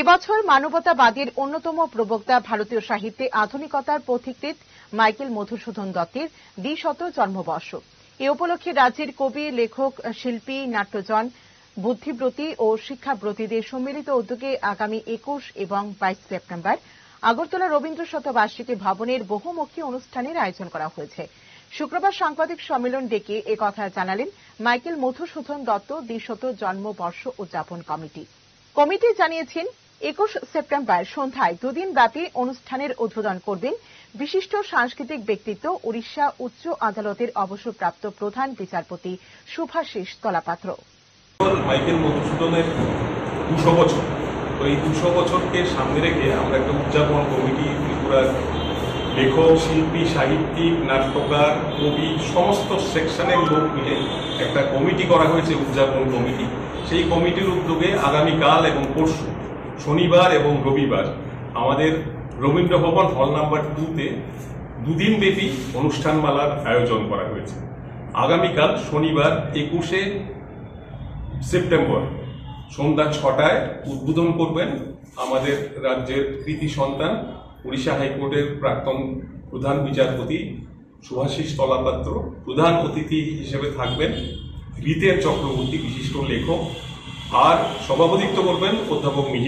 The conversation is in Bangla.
এবছর মানবতাবাদের অন্যতম প্রবক্তা ভারতীয় সাহিত্যে আধুনিকতার পথিকৃৎ মাইকেল মধুসূদন দত্তের দ্বিশত জন্মবর্ষ। এ উপলক্ষে রাজ্যের কবি, লেখক, শিল্পী, নাট্যজন, বুদ্ধিব্রতী ও শিক্ষাব্রতীদের সম্মিলিত উদ্যোগে আগামী একুশ এবং বাইশ সেপ্টেম্বর আগরতলা রবীন্দ্র শতবার্ষিকী ভবনের বহুমুখী অনুষ্ঠানের আয়োজন করা হয়েছে। শুক্রবার সাংবাদিক সম্মেলন ডেকে একথা জানালেন মাইকেল মধুসূদন দত্ত, দ্বিশত জন্মবর্ষ উদযাপন কমিটি। কমিটি জানিয়েছেন একুশ সেপ্টেম্বর সন্ধ্যায় দুদিন ব্যাপী অনুষ্ঠানের উদ্বোধন করবেন বিশিষ্ট সাংস্কৃতিক ব্যক্তিত্ব উড়িষ্যা উচ্চ আদালতের অবসরপ্রাপ্ত প্রধান বিচারপতি শুভাশিস তলাপাত্র। মাইকেল মধুসূদনের দুশো বছর। তো এই দুশো বছরকে সামনে রেখে আমরা একটা উদযাপন কমিটি, ত্রিপুরার লেখক, শিল্পী, সাহিত্যিক, নাট্যকার, কবি, সমস্ত সেকশনের লোক মিলে একটা কমিটি করা হয়েছে, উদযাপন কমিটি। সেই কমিটির উদ্যোগে আগামীকাল এবং পরশু শনিবার এবং রবিবার। আমাদের রবীন্দ্র ভবন হল নাম্বার টুতে দুদিন ব্যাপী অনুষ্ঠানমালার আয়োজন করা হয়েছে। আগামীকাল শনিবার একুশে সেপ্টেম্বর সন্ধ্যা ছটায় উদ্বোধন করবেন আমাদের রাজ্যের কৃতি সন্তান, উড়িষ্যা হাইকোর্টের প্রাক্তন প্রধান বিচারপতি সুভাষিস তলাপাত্র, প্রধান অতিথি হিসেবে থাকবেন রিতেন চক্রবর্তী বিশিষ্ট লেখক, আর সভাপতিত্ব করবেন অধ্যাপক মিহির